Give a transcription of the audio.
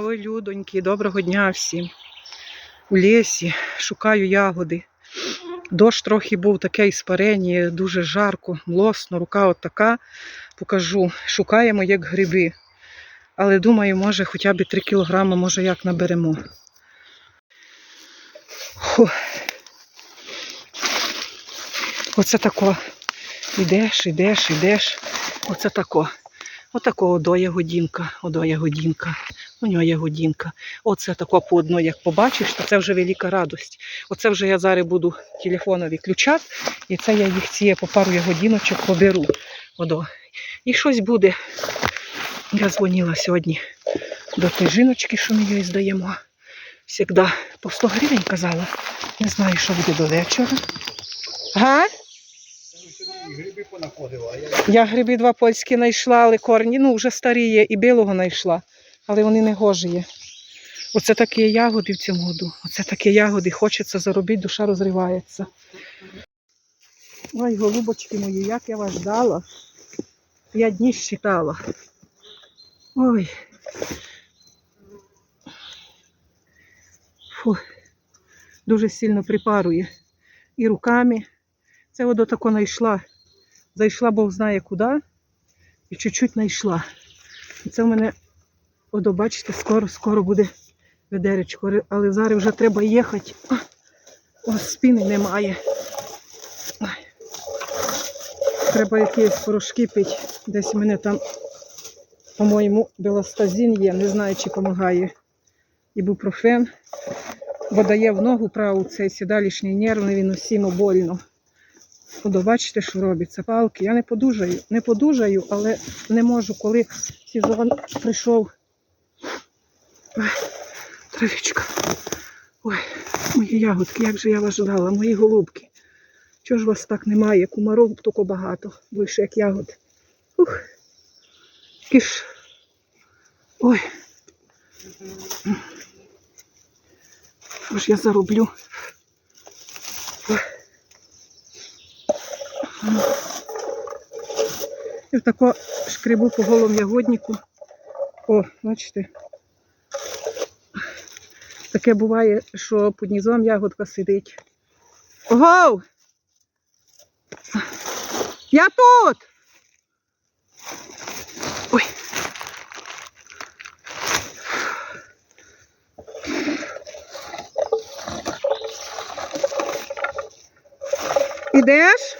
Ой, людоньки, доброго дня всім. У лісі шукаю ягоди. Дощ трохи був таке іспарення, дуже жарко, млосно, рука от така. Покажу. Шукаємо як гриби. Але думаю, може хоча б 3 кілограми, може як наберемо. Фу. Оце тако. Ідеш, ідеш, ідеш. Оце тако. Отако одо ягодінка, одо ягодінка. У нього ягодінка. Оце тако по одно, як побачиш, то це вже велика радость. Оце вже я зараз буду телефонові ключати, і це я їх ціє по пару ягодіночок поберу. Одо. І щось буде. Я дзвонила сьогодні до тієї жіночки, що ми їй здаємо. Всегда по 100 гривень казала. Не знаю, що буде до вечора. Га? Я Я гриби два польські знайшла, але корні, ну, вже старі є, і білого знайшла, але вони не гожі є. Оце такі ягоди в цьому году. Оце такі ягоди, хочеться заробити, душа розривається. Ой, голубочки мої, як я вас ждала. П'ять днів считала. Ой. Фу. Дуже сильно припарує. І руками. Це водо тако знайшла. Зайшла Бог знає куди. І чуть-чуть знайшла. І це в мене, одо, бачите, скоро, скоро буде ведеречко. Але зараз вже треба їхати. О, спини немає. Треба якісь порошки пити. Десь у мене там, по-моєму, белостазін є, не знаю, чи допомагає. Ібупрофен. Бо дає в ногу праву цей сідалішній нервний, він усім больно. Подо, бачите, що робиться. Палки. Я не подужаю, не подужаю, але не можу, коли сезон прийшов. Ой, травичка. Ой, мої ягодки, як же я вас ждала, мої голубки. Чого ж вас так немає? Кумаров тільки багато, більше як ягод. Ух. Киш. Ой. Що ж я зароблю? І отако шкребу по голому ягоднику. О, бачите. Таке буває, що під низом ягодка сидить. Гоу! Я тут! Ой. Ідеш?